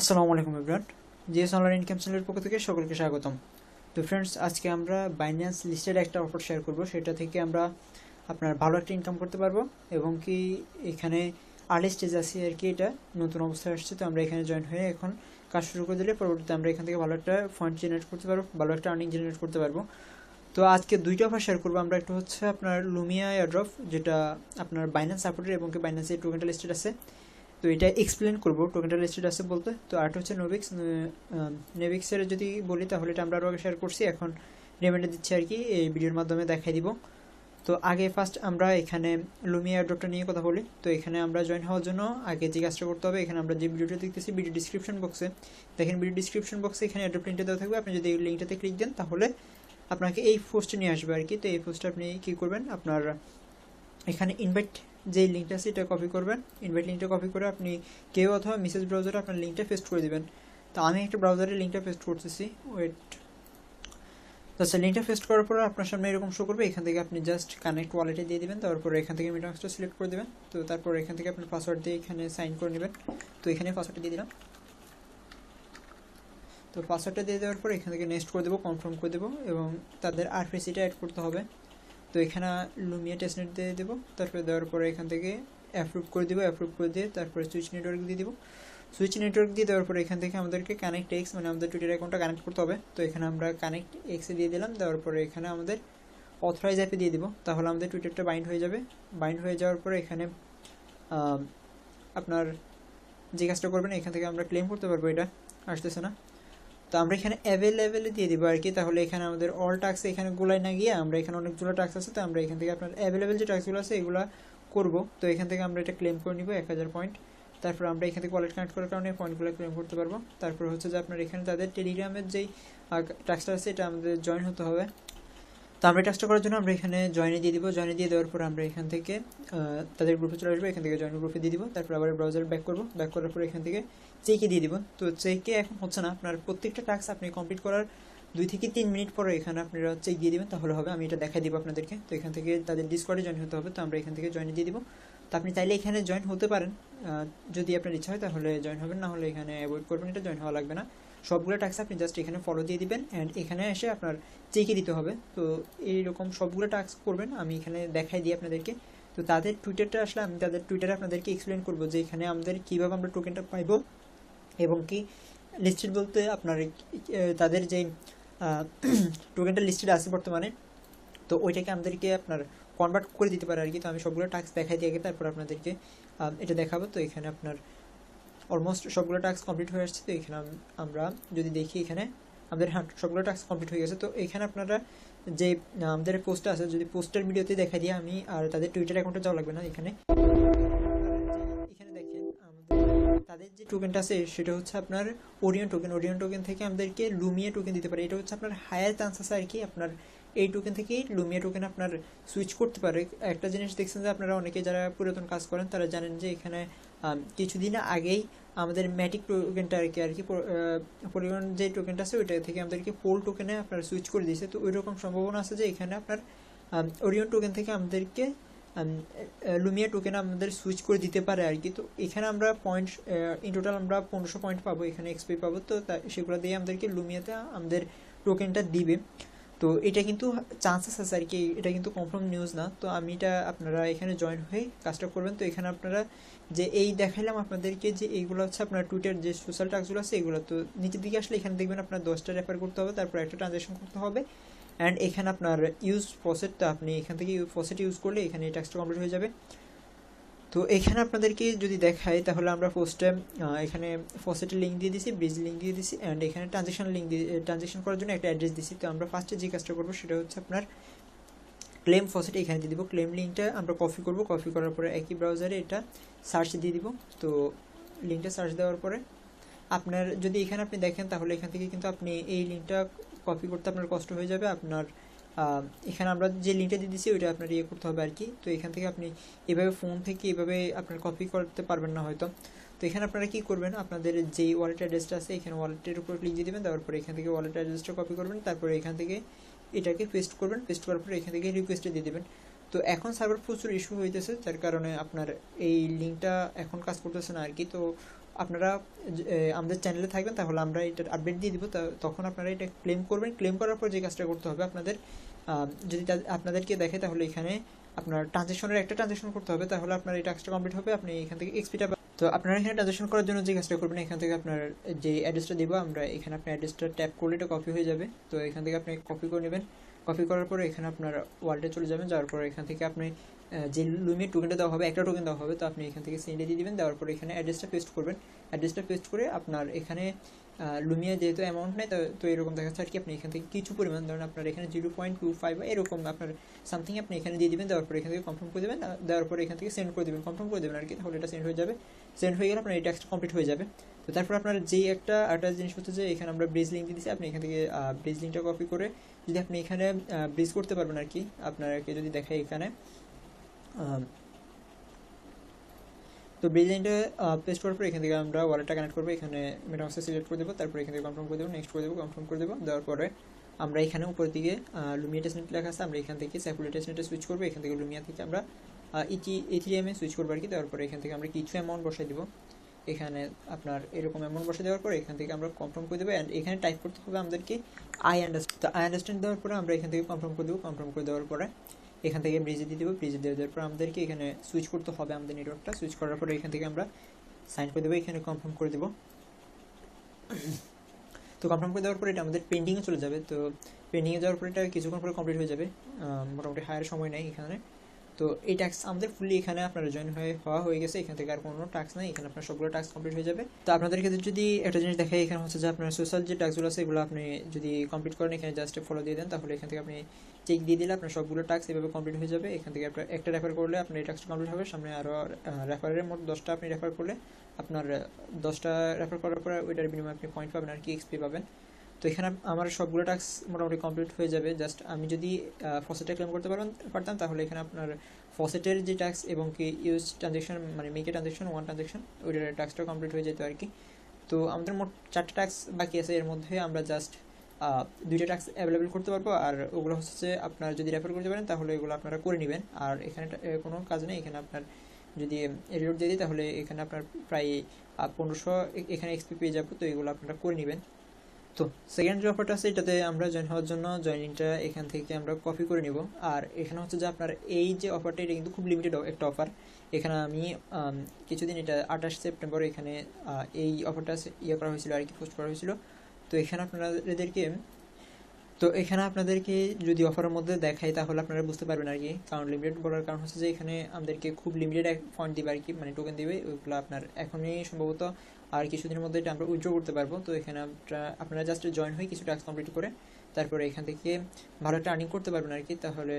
আসসালামু আলাইকুম everyone GS online income চ্যানেলের পক্ষ থেকে সকলকে স্বাগতম। তো ফ্রেন্ডস আজকে আমরা বাইন্যান্স লিস্টেড একটা অফার শেয়ার করব। সেটা থেকে আমরা আপনার ভালো একটা ইনকাম করতে পারব এবং কি এখানে আর্লি স্টেজ আছে আর কি এটা, নতুন অবস্থায় আসছে। তো আমরা এখানে জয়েন হয়ে এখন কাজ শুরু করে দিলে পরবর্তীতে আমরা এখান থেকে ভালো একটা ফান্ড জেনারেট করতে পারব, ভালো একটা আর্নিং জেনারেট করতে পারব। তো আজকে দুইটা অফার শেয়ার করব। আমরা একটা হচ্ছে আপনার লুমিয়া এয়ারড্রপ যেটা আপনার বাইন্যান্স সাপোর্টের এবং কি বাইন্যান্সের টোকেনটা লিস্টেড আছে। তো এটা এক্সপ্লেন করব। টোকেনটা লিস্টেড আছে বলতে। তো আরেকটা হচ্ছে নোভিক্স নেভিক্সের যদি বলি তাহলে এটা আমরা আরও শেয়ার করছি। এখন রিমাইন্ডার দিচ্ছি আর কি, এই ভিডিওর মাধ্যমে দেখাই দিব। তো আগে ফার্স্ট আমরা এখানে লুমিয়া এয়ারড্রপটা নিয়ে কথা বলি। তো এখানে আমরা জয়েন হওয়ার জন্য আগে যে কাজটা করতে হবে, এখানে আমরা যে ভিডিওটা দেখতেছি ভিডিও ডিসক্রিপশন বক্সে দেখেন ভিডিও ডিসক্রিপশন বক্সে এখানে অ্যাড্রপ লিঙ্কটা দেওয়া থাকবে। আপনি যদি এই লিঙ্কটাতে ক্লিক দেন, তাহলে আপনাকে এই পোস্টে নিয়ে আসবে আর কি। তো এই পোস্টে আপনি কী করবেন? আপনার এখানে ইনভাইট যে লিঙ্কটা আছে এটা কপি করবেন ইনভাইট লিঙ্কটা কপি করে আপনি কেউ অথবা মেসেজ ব্রাউজারে আপনার লিঙ্কটা পেস্ট করে দিবেন। তো আমি একটা ব্রাউজারে লিঙ্কটা পেস্ট করতেছি ওয়েট আচ্ছা লিঙ্কটা পেস্ট করার পর আপনার সামনে এরকম শো করবে, এখান থেকে আপনি জাস্ট কানেক্ট ওয়ালেটে দিয়ে দিবেন, তারপরে এখান থেকে মিটাক্সটা সিলেক্ট করে দেবেন। তো তারপর এখান থেকে আপনার পাসওয়ার্ড দিয়ে এখানে সাইন করে নেবেন। তো এখানে পাসওয়ার্ডটা দিয়ে দিলাম। তো পাসওয়ার্ডটা দিয়ে দেওয়ার পর এখান থেকে নেক্সট করে দেবো কনফার্ম করে দেবো এবং তাদের আরপিসিটা অ্যাড করতে হবে। তো এখানে লুমিয়া টেস্টনেট দিয়ে দেবো। তারপরে দেওয়ার পরে এখান থেকে অ্যাপ্রুভ করে দেবো অ্যাপ্রুভ করে দিয়ে তারপরে সুইচ নেটওয়ার্ক দিয়ে দেবো। সুইচ নেটওয়ার্ক দিয়ে দেওয়ার পরে এখান থেকে আমাদেরকে কানেক্ট এক্স মানে আমাদের টুইটার অ্যাকাউন্টটা কানেক্ট করতে হবে। তো এখানে আমরা কানেক্ট এক্সে দিয়ে দিলাম, দেওয়ার পরে এখানে আমাদের অথরাইজ অ্যাপে দিয়ে দিব। তাহলে আমাদের টুইটারটা বাইন্ড হয়ে যাবে। বাইন্ড হয়ে যাওয়ার পরে এখানে আপনার যে কাজটা করবেন, এখান থেকে আমরা ক্লেম করতে পারব এটা। আসতেছে না। তো আমরা এখানে অ্যাভেলেবেলে দিয়ে দিব আর কি। তাহলে এখানে আমাদের অল টাক্স এখানে গোলায় না গিয়ে আমরা এখানে অনেকগুলো টাক্স আছে, তো আমরা এখান থেকে আপনার অ্যাভেলেবেল যে টাক্সগুলো আছে এগুলো করব। তো এখান থেকে আমরা এটা ক্লেম করে নিব, এক হাজার পয়েন্ট তারপর আমরা এখান থেকে ওয়ালেট কানেক্ট করার কারণে পয়েন্টগুলো ক্লেম করতে পারব। তারপর হচ্ছে যে আপনার এখানে তাদের টেলিগ্রামের যেই টাক্সটা আছে, এটা আমাদের জয়েন হতে হবে। তো আমরা কাজটা করার জন্য আমরা এখানে জয়েনে দিয়ে দিব। জয়েনে দিয়ে দেওয়ার পর আমরা এখান থেকে তাদের গ্রুপে চলে আসব। এখান থেকে জয়েন গ্রুপে দিয়ে দিব। তারপর আবার ব্রাউজার ব্যাক করব। ব্যাক করার পর এখান থেকে চেকে দিয়ে দিব। তো চেকে এখন হচ্ছে না। আপনার প্রত্যেকটা টাস্ক আপনি কমপ্লিট করার দুই থেকে তিন মিনিট পরে এখানে আপনারা চেক দিয়ে দেবেন। তাহলে হবে, আমি এটা দেখাই দিব আপনাদেরকে। তো এখান থেকে তাদের ডিসকর্ডে জয়েন হতে হবে। তো আমরা এখান থেকে জয়েন দিয়ে দিব। তো আপনি চাইলে এখানে জয়েন হতে পারেন। যদি আপনার ইচ্ছা হয়, তাহলে জয়েন হবেন, না হলে এখানে অ্যাভয়েড করবেন, এটা জয়েন হওয়া লাগবে না। সবগুলো টাস্ক আপনি জাস্ট এখানে ফলো দিয়ে দিবেন অ্যান্ড এখানে এসে আপনার চেকে দিতে হবে। তো এইরকম সবগুলো টাস্ক করবেন, আমি এখানে দেখাই দিই আপনাদেরকে। তো তাদের টুইটারটা আসলে আমি তাদের টুইটারে আপনাদেরকে এক্সপ্লেন করব যে এখানে আমাদের কীভাবে আমরা টোকেনটা পাইবো, এবং কি লিস্টেড বলতে আপনার তাদের যে টোকেনটা লিস্টেড আছে বর্তমানে তো ওইটাকে আমাদেরকে আপনার কনভার্ট করে দিতে পারে আর কি তো আমি সবগুলো টাস্ক দেখাই দিয়ে আগে, তারপর আপনাদেরকে এটা দেখাবো। তো এখানে আপনার অলমোস্ট সবগুলো টাস্ক কমপ্লিট হয়ে আসছে। তো এখানে আমরা যদি দেখি এখানে, আমাদের হ্যাঁ সবগুলো টাস্ক কমপ্লিট হয়ে গেছে। তো এখানে আপনারা যে আমাদের পোস্টটা আছে, যদি পোস্টের ভিডিওতে দেখা দিয়ে আমি আর তাদের টুইটার অ্যাকাউন্টে যাওয়া লাগবে না এখানে। এখানে দেখেন তাদের যে টোকেনটা আছে, সেটা হচ্ছে আপনার ওরিয়ন টোকেন ওরিয়ন টোকেন থেকে আমাদেরকে লুমিয়া টোকেন দিতে পারে। এটা হচ্ছে আপনার হায়ার চান্স আছে আর কি, আপনার এই টোকেন থেকেই লুমিয়া টোকেন আপনার সুইচ করতে পারে। একটা জিনিস দেখছেন যে আপনারা অনেকে যারা পুরাতন কাজ করেন, তারা জানেন যে এখানে কিছুদিন আগেই আমাদের ম্যাটিক টোকেনটা আর কি আর কি পরিমাণ যে টোকেনটা আছে, ওইটা থেকে আমাদেরকে পোল টোকেনে আপনার সুইচ করে দিয়েছে। তো ওই রকম সম্ভাবনা আছে যে এখানে আপনার ওরিয়ন টোকেন থেকে আমাদেরকে লুমিয়া টোকেন আমাদের সুইচ করে দিতে পারে আর কি। তো এখানে আমরা পয়েন্ট ইন টোটাল আমরা পনেরোশো পয়েন্ট পাবো, এখানে এক্সপি পাবো। তো সেগুলো দিয়ে আমাদেরকে লুমিয়াতে আমাদের টোকেনটা দিবে। তো এটা কিন্তু চান্সেস আছে আর কি, এটা কিন্তু কনফার্ম নিউজ না। তো আমি এটা আপনারা এখানে জয়েন হয়ে কাজটা করবেন। তো এখানে আপনারা যে এই দেখাইলাম আপনাদেরকে যে এইগুলো হচ্ছে আপনার টুইটার যে সোশ্যাল টাস্কগুলো আছে এগুলো, তো নিচের দিকে আসলে এখানে দেখবেন আপনার দশটা রেফার করতে হবে, তারপর একটা ট্রানজ্যাকশন করতে হবে। অ্যান্ড এখানে আপনার ইউজ ফসেটটা আপনি এখান থেকে ফসেট ইউজ করলে এখানে এই টাস্কটা কমপ্লিট হয়ে যাবে। তো এখানে আপনাদেরকে যদি দেখাই, তাহলে আমরা পোস্টে এখানে ফসেটের লিঙ্ক দিয়ে দিছি ব্রিজ লিঙ্ক দিয়ে দিছি অ্যান্ড এখানে ট্রানজেকশন লিঙ্ক দিয়ে ট্রানজেকশন করার জন্য একটা অ্যাড্রেস দিছি। তো আমরা ফার্স্টে যে কাজটা করব, সেটা হচ্ছে আপনার ক্লেম ফসেট এখানে দিয়ে দিব। ক্লেম লিঙ্কটা আমরা কপি করব। কপি করার পরে একই ব্রাউজারে এটা সার্চ দিয়ে দিব। তো লিঙ্কটা সার্চ দেওয়ার পরে আপনার, যদি এখানে আপনি দেখেন, তাহলে এখান থেকে কিন্তু আপনি এই লিঙ্কটা কপি করতে আপনার কষ্ট হয়ে যাবে। আপনার এখানে আমরা যে লিঙ্কটা দিয়ে দিচ্ছি ওইটা আপনার ইয়ে করতে হবে আর কি। তো এখান থেকে আপনি এভাবে ফোন থেকে এভাবে আপনার কপি করতে পারবেন না হয়তো। তো এখানে আপনারা কি করবেন, আপনাদের যে ওয়ালেট অ্যাড্রেসটা আছে, এখানে ওয়ালেটের উপর ক্লিক দিয়ে দেবেন, তারপরে এখান থেকে ওয়ালেট অ্যাড্রেসটা কপি করবেন, তারপরে এখান থেকে এটাকে পেস্ট করবেন পেস্ট করার পরে এখান থেকে রিকোয়েস্টে দিয়ে দেবেন। তো এখন সার্ভার প্রচুর ইস্যু হইতেছে, যার কারণে আপনার এই লিঙ্কটা এখন কাজ করতেছে না আর কি। তো আপনারা আমাদের চ্যানেলে থাকবেন, তাহলে আমরা এটার আপডেট দিয়ে দিব। তখন আপনারা এটা ক্লেম করবেন। ক্লেম করার পর যে কাজটা করতে হবে আপনাদের যদি আপনাদেরকে দেখে, তাহলে এখানে আপনার ট্রানজেকশনের একটা ট্রানজেকশন করতে হবে। তাহলে আপনার এই টাস্কটা কমপ্লিট হবে। আপনি এখান থেকে এক্সপিটা তো আপনারা এখানে ট্রানজেকশন করার জন্য যে কাজটা করবেন, এখান থেকে আপনার যে অ্যাড্রেসটা দিব, আমরা এখানে আপনার অ্যাড্রেসটা ট্যাপ করলে এটা কপি হয়ে যাবে। তো এখান থেকে আপনি কপি করে নেবেন। কপি করার পরে এখানে আপনার ওয়ালেটে চলে যাবেন। যাওয়ার পরে এখান থেকে আপনি যে লুমির টোকেনটা দেওয়া হবে, একটা টোকেন দেওয়া হবে, তো আপনি এখান থেকে সেন্ডে দিয়ে দিবেন। দেওয়ার পরে এখানে অ্যাড্রেসটা পেস্ট করবেন। অ্যাড্রেসটা পেস্ট করে আপনার এখানে লুমিয়া যেহেতু অ্যামাউন্ট নেই তো- এরকম দেখাচ্ছে আর কি। আপনি এখান থেকে কিছু পরিমাণ, ধরেন আপনার এখানে জিরো পয়েন্ট টু ফাইভ এরকম আপনার সামথিং আপনি এখানে দিয়ে দিবেন। দেওয়ার পরে এখান থেকে কনফার্ম করে দেবেন। দেওয়ার পরে এখান থেকে সেন্ড করে দেবেন। কনফার্ম করে দেবেন আর কি। তাহলে এটা সেন্ড হয়ে যাবে। সেন্ড হয়ে গেলে আপনার এই ট্যাক্সটা কমপ্লিট হয়ে যাবে। তো তারপর আপনার যেই একটা একটা জিনিস হচ্ছে যে এখানে আমরা ব্রিজ লিঙ্ক দিয়েছি, আপনি এখান থেকে ব্রিজ লিঙ্কটা কপি করে যদি আপনি এখানে ব্রিজ করতে পারবেন আর কি, আপনাকে যদি দেখে এখানে তো ব্রিজ লিঙ্কটা পেস্ট করার পর এখান থেকে আমরা ওয়ালেটটা কানেক্ট করব, এখানে মেটামাক্সে সিলেক্ট করে দেবো, তারপর এখান থেকে কনফার্ম করে দেবো নেক্সট করে দেবো কনফার্ম করে দেবো, দেওয়ার পরে আমরা এখানে উপরের দিকে লুমিয়া টেস্টনেট লেখা আছে, আমরা এখান থেকে স্যাকুলেট টেস্টনেটে সুইচ করব, এখান থেকে লুমিয়া থেকে আমরা ইটি এথিরিয়ামে সুইচ করব আর কি, দেওয়ার পরে এখান থেকে আমরা কিছু অ্যামাউন্ট বসাই দিব। এখানে আপনার এরকম এমন বসে দেওয়ার পরে এখান থেকে আমরা কনফার্ম করে দেবো অ্যান্ড এখানে টাইপ করতে হবে আমাদেরকে আই আন্ডারস্ট্যান্ড তো আই আন্ডারস্ট্যান্ড দেওয়ার পরে আমরা এখান থেকে কনফার্ম করে দেবো কনফার্ম করে দেওয়ার পরে এখান থেকে ব্রিজে দিয়ে দেবো ব্রিজে দিয়ে দেওয়ার পর আমাদেরকে এখানে সুইচ করতে হবে আমাদের নেটওয়ার্কটা সুইচ করার পরে এখান থেকে আমরা সাইন করে দেবো, এখানে কনফার্ম করে দেবো। তো কনফার্ম করে দেওয়ার পরে এটা আমাদের পেন্ডিংয়ে চলে যাবে, তো পেন্ডিংয়ে যাওয়ার পরে এটা কিছুক্ষণ পরে কমপ্লিট হয়ে যাবে মোটামুটি হায়ার সময় নেই এখানে। তো এই ট্যাক্স আমাদের ফুলি এখানে আপনারা জয়েন হয়ে, হওয়া হয়ে গেছে, এখান থেকে আর কোনো ট্যাক্স নেই, এখানে আপনার সবগুলো ট্যাক্স কমপ্লিট হয়ে যাবে। তো আপনাদের ক্ষেত্রে যদি একটা জিনিস দেখাই, এখানে হচ্ছে যে আপনার সোশ্যাল যে ট্যাক্সগুলো আছে, এগুলো আপনি যদি কমপ্লিট করেন, এখানে জাস্ট ফলো দিয়ে দেন, তাহলে এখান থেকে আপনি চেক দিয়ে দিলে আপনার সবগুলো ট্যাক্স এভাবে কমপ্লিট হয়ে যাবে। এখান থেকে আপনার একটা রেফার করলে আপনার এই ট্যাক্সটা কমপ্লিট হবে। সামনে আরও রেফারের মোট দশটা আপনি রেফার করলে আপনার দশটা রেফার করার পরে ওইটার বিনিময়ে আপনি পয়েন্ট পাবেন আর কি এক্সপি পাবেন। তো এখানে আমার সবগুলো টাস্ক মোটামুটি কমপ্লিট হয়ে যাবে। জাস্ট আমি যদি ফসেটে ক্লেম করতে পারতাম পারতাম, তাহলে এখানে আপনার ফসেটের যে ট্যাক্স এবং কি ইউজ ট্রানজেকশন মানে মেকে ট্রানজেকশন ওয়ান ট্রানজেকশন ওইটার ট্যাক্সটা কমপ্লিট হয়ে যেত আর কি তো আমাদের মোট চারটে ট্যাক্স বাকি আছে। এর মধ্যে আমরা জাস্ট দুইটা ট্যাক্স অ্যাভেলেবেল করতে পারব। আর ওগুলো হচ্ছে আপনার যদি রেফার করতে পারেন, তাহলে এগুলো আপনারা করে নেবেন। আর এখানে কোনো কাজ নেই। এখানে আপনার যদি রিলোড দিয়ে দিই, তাহলে এখানে আপনার প্রায় পনেরোশো এখানে এক্সপি পেয়ে যাব। তো এগুলো আপনারা করে নেবেন। তো সেকেন্ড যে অফারটা আছে, এটাতে আমরা জয়েন হওয়ার জন্য জয়েনিংটা এখান থেকে আমরা কপি করে নিব। আর এখানে হচ্ছে যে আপনার এই যে অফারটা এটা কিন্তু খুব লিমিটেড একটা অফার এখানে আমি কিছুদিন এটা আঠাশ সেপ্টেম্বর এখানে এই অফারটা ইয়ে করা হয়েছিল, আর কি পোস্ট করা হয়েছিল। তো এখানে আপনাদেরকে তো এখানে আপনাদেরকে যদি অফারের মধ্যে দেখাই, তাহলে আপনারা বুঝতে পারবেন আর কি। কারণ লিমিটেড বলার কারণ হচ্ছে যে, এখানে আমাদেরকে খুব লিমিটেড এক পয়েন্ট দিবে আর কি মানে টোকেন দিবে। ওইগুলো আপনার এখনই সম্ভবত আর কিছুদিনের মধ্যে এটা আমরা উইথড্র করতে পারব। তো এখানে আপনারা জাস্ট জয়েন হয়ে কিছু টাস্ক কমপ্লিট করে তারপরে এখান থেকে ভালো একটা আর্নিং করতে পারবেন আর কি। তাহলে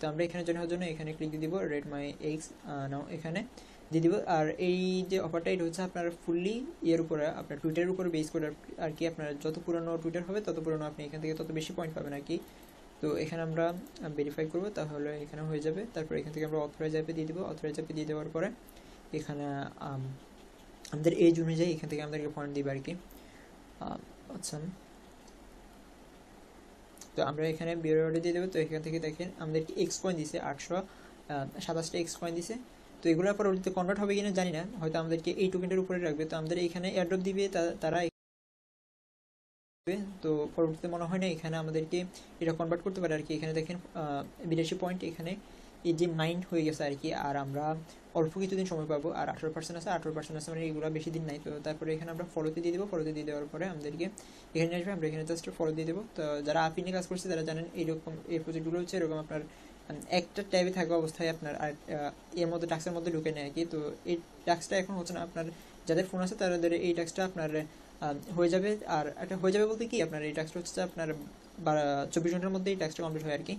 তো আমরা এখানে জয়েন হওয়ার জন্য এখানে ক্লিক দিয়ে দিব রেড মাই এক্স নাও এখানে। দিয়ে দিব। আর এই যে অফারটা এটা হচ্ছে আপনার ফুললি ইয়ের উপরে, আপনার টুইটারের উপরে বেস করে আর- কি আপনার যত পুরনো টুইটার হবে, তত পুরনো আপনি এখান থেকে তত বেশি পয়েন্ট পাবেন আর কি। তো এখানে আমরা ভেরিফাই করব, তাহলে এখানে হয়ে যাবে। তারপর এখান থেকে আমরা অথরাইজ অ্যাপে দিয়ে দিব। অথরাইজ অ্যাপে দিয়ে দেওয়ার পরে এখানে আমাদের এজ অনুযায়ী এখান থেকে আমাদেরকে পয়েন্ট দিবে আর কি। আচ্ছা। তো আমরা এখানে বিওরে দিয়ে দেবো। তো এখান থেকে দেখেন আমাদেরকে এক্স পয়েন্ট দিছে? আটশো সাতাশটা এক্স পয়েন্ট দিছে। তো এগুলো পরবর্তীতে কনভার্ট হবে কিনা জানি না। হয়তো আমাদেরকে এই টোকেনটার উপরে রাখবে। তো আমাদের এখানে এয়ারড্রপ দিবে তারা তো পরবর্তীতে মনে হয় না, এখানে আমাদেরকে এটা কনভার্ট করতে পারে। আর কি এখানে দেখেন বিরাশি পয়েন্ট এখানে এই যে মাইন্ড হয়ে গেছে আর কি। আর আমরা অল্প কিছুদিন সময় পাবো। আর আঠারো পার্সেন্ট আছে, আঠারো পার্সেন্ট আছে মানে এগুলো বেশি দিন নাই। তো তারপরে এখানে আমরা ফলোতে দিয়ে দেবো। ফলোতে দিয়ে দেওয়ার পরে আমাদেরকে এখানে আসবে। আমরা এখানে জাস্ট ফলো দিয়ে দেবো। তো যারা আপনি কাজ করছে, তারা জানেন এইরকম, এই প্রজেক্টগুলো হচ্ছে এরকম আপনার একটা ট্যাবে থাকা অবস্থায় আপনার আর এর মধ্যে টাক্সের মধ্যে ঢুকে নেয় কি। তো এই টাক্সটা এখন হচ্ছে না, আপনার যাদের ফোন আছে তাদের এই টাক্সটা আপনার হয়ে যাবে। আর এটা হয়ে যাবে বলতে কি, আপনার এই টাক্সটা হচ্ছে আপনার চব্বিশ ঘণ্টার মধ্যে এই টাক্সটা কমপ্লিট হয় আর কি।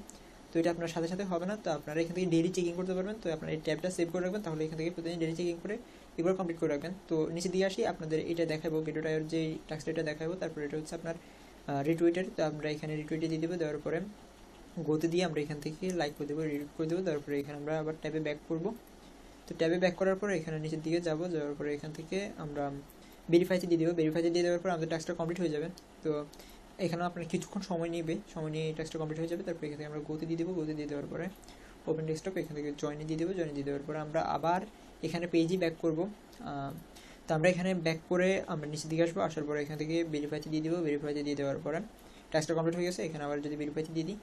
তো এটা আপনার সাথে সাথে হবে না, তো আপনারা এখান থেকে ডেলি চেকিং করতে পারবেন। তো আপনার এই ট্যাবটা সেভ করে রাখবেন, তাহলে এখান থেকে প্রতিদিন ডেলি চেকিং করে এগুলো কমপ্লিট করে রাখবেন। তো নিচে দিয়ে আসি, আপনাদের এটা দেখাবো ভিডিওটার যে টাক্সটা এটা দেখাবো। তারপরে এটা হচ্ছে আপনার রিটুইটার তো আমরা এখানে রিটুইটে দিয়ে দেবো দেওয়ার পরে। গোতে দিয়ে আমরা এখান থেকে লাইক করে দেবো রিড করে দেবো, তারপরে এখানে আমরা আবার ট্যাবে ব্যাক করব। তো ট্যাবে ব্যাক করার পরে এখানে নিচের দিকে যাব, যাওয়ার পরে এখান থেকে আমরা ভেরিফাইতে দিয়ে দেবো। ভেরিফাইতে দিয়ে দেওয়ার পর আমাদের টাস্কটা কমপ্লিট হয়ে যাবে। তো এখানে আপনার কিছুক্ষণ সময় নেবে, সময় নিয়ে টাস্কটা কমপ্লিট হয়ে যাবে। তারপর এখান থেকে আমরা গতি দিয়ে দেবো। গতি দিয়ে দেওয়ার পরে ওপেন ডেস্কটপ এখান থেকে জয়েনে দিয়ে দেবো। জয়েনে দিয়ে দেওয়ার পরে আমরা আবার এখানে পেজই ব্যাক করব। তো আমরা এখানে ব্যাক করে আমরা নিচের দিকে আসব। আসার পরে এখান থেকে ভেরিফাইতে দিয়ে দিব। ভেরিফাইতে দিয়ে দেওয়ার পরে টাস্কটা কমপ্লিট হয়ে গেছে। এখানে আবার যদি ভেরিফাইতে দিয়ে দিই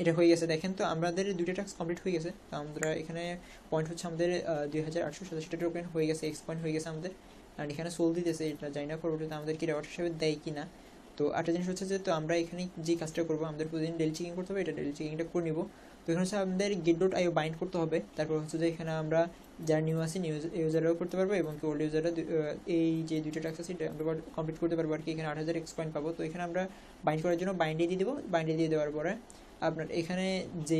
এটা হয়ে গেছে। দেখেন তো, আমাদের দুইটা টাস্ক কমপ্লিট হয়ে গেছে। তো আমরা এখানে পয়েন্ট হচ্ছে আমাদের দুই হাজার টোকেন হয়ে গেছে এক্স পয়েন্ট হয়ে গেছে আমাদের। আর এখানে সোল দিতেছে, এটা জানি না পরবর্তীতে আমাদের কি রেওয়ার্ড হিসেবে দেয় কি না তো একটা জিনিস হচ্ছে যে, তো আমরা এখানে যে কাজটা করব, আমাদের প্রতিদিন ডেলি চেকিং করতে হবে, এটা ডেলি চেকিংটা করে নিব। তো এখানে হচ্ছে আমাদের গেট ডট আইও বাইন্ড করতে হবে। তারপর হচ্ছে যে এখানে আমরা যারা নিউ আছে নিউ ইউজাররাও করতে পারব এবং ওল্ড ইউজাররা এই যে দুইটা টাস্ক আছে, এটা আমরা কমপ্লিট করতে পারব। আর কি এখানে আট হাজার এক্স পয়েন্ট পাবো। তো এখানে আমরা বাইন্ড করার জন্য বাইন্ডে দিয়ে দেবো। বাইন্ডে দিয়ে দেওয়ার পরে আপনার এখানে যে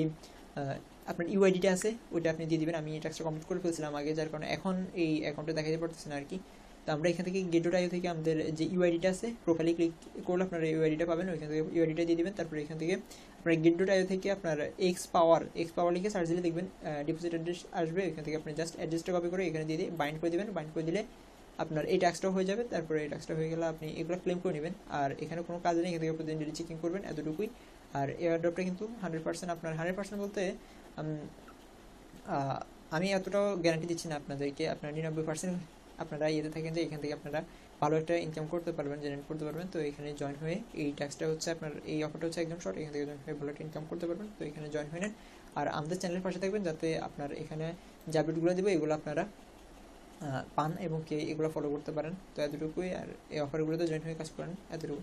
আপনার ইউআইডিটা আছে, ওইটা আপনি দিয়ে দিবেন। আমি টাস্কটা কমপ্লিট করে ফেলছিলাম আগে, যার কারণে এখন এই অ্যাকাউন্টে দেখাতে পারতেছে না আর কি। তো আমরা এখান থেকে গেট ডট থেকে আমাদের যে ইউআইডিটা আছে প্রোফাইলে ক্লিক করলে আপনারা ইউআইডিটা পাবেন। ওইখান থেকে ইউআইডিটা দিয়ে দিবেন। তারপরে এখান থেকে আপনার গেট ডট আইও থেকে আপনার এক্স পাওয়ার এক্স পাওয়ার লিখে সার্চ দিলে দেখবেন ডিপোজিট অ্যাড্রেস আসবে। এখান থেকে আপনি জাস্ট অ্যাড্রেসটা কপি করে এখানে দিয়ে দিয়ে বাইন্ড করে দিবেন। বাইন্ড করে দিলে আপনার এই ট্যাক্সটা হয়ে যাবে। তারপরে এই ট্যাক্সটা হয়ে গেলে আপনি এগুলো ক্লেম করে নেবেন। আর এখানে কোনো কাজ নেই। এখান থেকে প্রতিদিন ডেলি চেকিং করবেন। এতটুকুই। আর এয়ার ড্রপটা কিন্তু হান্ড্রেড পার্সেন্ট আপনার হান্ড্রেড পার্সেন্ট বলতে আমি এতটাও গ্যারান্টি দিচ্ছি না আপনাদেরকে। আপনার নিরানব্বই পার্সেন্ট আপনারা ইয়েতে থাকেন যে এখান থেকে আপনারা ভালো একটা ইনকাম করতে পারবেন জেনারেট করতে পারবেন। তো এখানে জয়েন হয়ে এই ট্যাক্সটা হচ্ছে আপনার, এই অফারটা হচ্ছে একদম শর্ট এখান থেকে জয়েন হয়ে ভালো একটা ইনকাম করতে পারবেন। তো এখানে জয়েন হয়ে নেন। আর আমাদের চ্যানেলের পাশে থাকবেন যাতে আপনার এখানে যে আপডেটগুলো দেবো এগুলো আপনারা পান এবং কে এগুলো ফলো করতে পারেন। তো এতটুকুই। আর এই অফারগুলোতে জয়েন হয়ে কাজ করেন। এতটুকু।